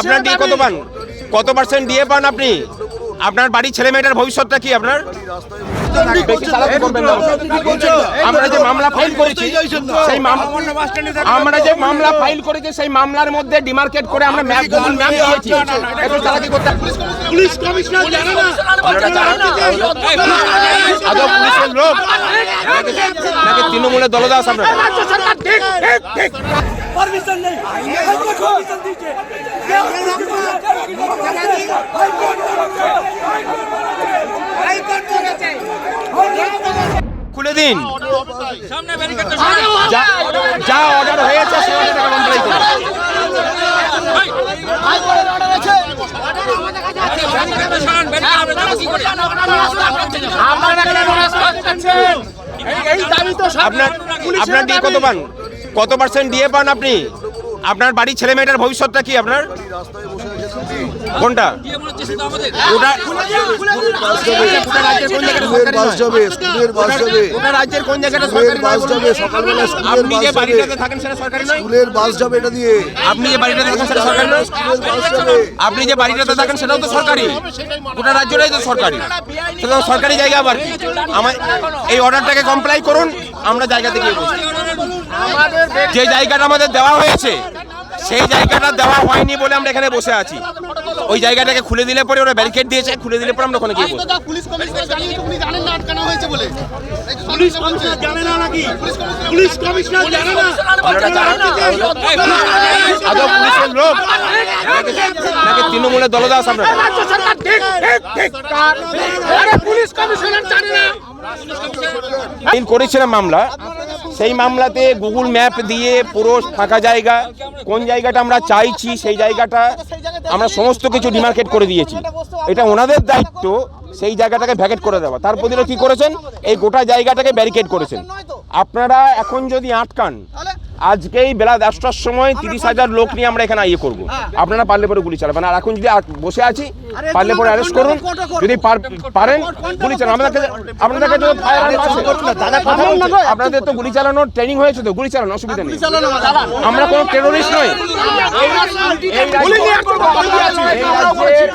আপনার ডিএ কত পান কত পার্সেন্ট ডিএ পান আপনি? আপনার বাড়ির ছেলে মেয়েটার ভবিষ্যৎটা কি আপনার। আমরা যে মামলা ফাইল করেছি সেই আমরা যে মামলা ফাইল করেছি সেই মামলার মধ্যে ডিমার্কেট করে আমরা ম্যাপ গুগল ম্যাপ দিয়েছি। একটু চালাকি করতে পুলিশ কমিশনার জানে না। আদৌ পুলিশের লোক। নাকি তৃণমূলের দলদাস আপনারা? নেই। হাইকোর্ট পারমিশন দিয়েছে। খুলে দিন। যা অর্ডার হয়েছে, সেই অর্ডারটাকে কমপ্লাই আপনার আপনার ডিএ কত পান? কত পার্সেন্ট ডিএ পান আপনি? আপনার বাড়ির ছেলে মেয়েটার ভবিষ্যৎটা কি আপনার? কোনটা? রাজ্যের কোন আপনি যে বাড়িটাতে থাকেন স্কুলের দিয়ে আপনি যে সেটা আপনি যে বাড়িটাতে থাকেন সেটাও তো সরকারি। গোটা রাজ্যটাই তো সরকারি। সেটা সরকারি জায়গা আবার আমার এই অর্ডারটাকে কমপ্লাই করুন, আমরা জায়গাতে গিয়ে বসি। যে জায়গাটা আমাদের দেওয়া হয়েছে সেই জায়গাটা দেওয়া হয়নি বলে আমরা এখানে বসে আছি। ওই জায়গাটাকে খুলে দিলে পরে ওরা ব্যারিকেড দিয়েছে খুলে দিলে পরে আমরা ওখানে গিয়ে পুলিশ কমিশনার জানিয়ে উনি জানেন না আটকানো হয়েছে বলে। পুলিশ কমিশনার জানে না নাকি? পুলিশ কমিশনার জানে না। আদৌ পুলিশের লোক? নাকি- তৃণমূলের দলদাস আপনারা? পুলিশ কমিশনার জানে না। করেছিলাম মামলা সেই মামলাতে গুগল ম্যাপ দিয়ে পুরো ফাঁকা জায়গা, কোন জায়গাটা আমরা চাইছি সেই জায়গাটা আমরা সমস্ত কিছু ডিমার্কেট করে দিয়েছি। এটা ওনাদের দায়িত্ব, সেই জায়গাটাকে ভ্যাকেট করে দেওয়া। তার প্রতি কী করেছেন? এই গোটা জায়গাটাকে ব্যারিকেড করেছেন। আপনারা এখন যদি আটকান আজকেই বেলা দশটার সময় তিরিশ হাজার লোক নিয়ে আমরা এখানে ইয়ে করব। আপনারা পারলে পরে গুলি চালাবেন। আর এখন যদি বসে আছি পারলে পরে অ্যারেস্ট করুন। যদি পার- পারেন গুলি চালান। আমাদের কাছে আপনাদের কাছে তো ফায়ার আর্ম আছে কথা আপনাদের তো গুলি চালানোর ট্রেনিং হয়েছে তো গুলি চালানো অসুবিধা নেই। আমরা কোনো টেরোরিস্ট নই। এই রাজ্যে- এই রাজ্যের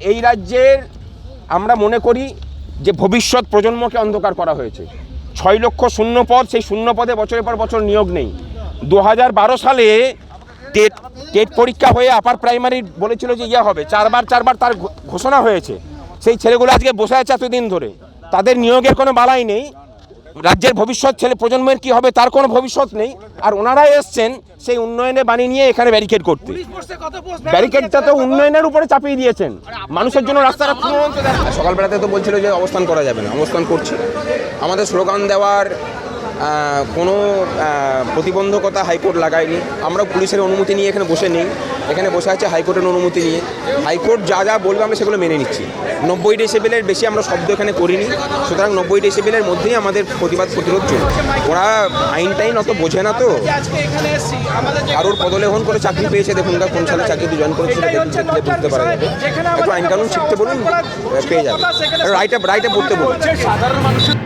এই রাজ্যের আমরা মনে করি যে ভবিষ্যৎ প্রজন্মকে অন্ধকার করা হয়েছে। ছয় লক্ষ শূন্য পদ, সেই শূন্য পদে বছরের পর বছর নিয়োগ নেই। দু সালে টেট টেট পরীক্ষা হয়ে আপার প্রাইমারি বলেছিল যে ইয়ে হবে। চারবার চারবার তার ঘোষণা হয়েছে। সেই ছেলেগুলো আজকে বসে আছে এতদিন ধরে। তাদের নিয়োগের কোনো বালাই নেই। রাজ্যের ভবিষ্যৎ ছেলে প্রজন্মের কি হবে তার কোনো ভবিষ্যৎ নেই। আর ওনারা এসছেন সেই উন্নয়নে বানিয়ে নিয়ে এখানে ব্যারিকেড করতে। ব্যারিকেডটা তো উন্নয়নের উপরে চাপিয়ে দিয়েছেন। মানুষের জন্য রাস্তাটা সকালবেলাতে তো বলছিল যে অবস্থান করা যাবে না অবস্থান করছি। আমাদের স্লোগান দেওয়ার কোনো প্রতিবন্ধকতা হাইকোর্ট লাগায়নি। আমরা পুলিশের অনুমতি নিয়ে এখানে বসে নেই। এখানে বসে আছে হাইকোর্টের অনুমতি নিয়ে। হাইকোর্ট যা যা বলবে আমরা সেগুলো মেনে নিচ্ছি। নব্বই ডেসিবেলের বেশি আমরা শব্দ এখানে করিনি। সুতরাং নব্বই ডেসিবেলের মধ্যেই আমাদের প্রতিবাদ প্রতিরোধ চলছে ওরা আইন টাইন অত বোঝে না তো। কারোর পদলেহন করে চাকরি পেয়েছে। দেখুন কোন সালে চাকরিতে জয়েন করেছে বুঝতে পারা যাবে। একটু আইন কানুন শিখতে বলুন পেয়ে যাবে। রাইটে রাইটে পড়তে বলুন। সাধারণ মানুষের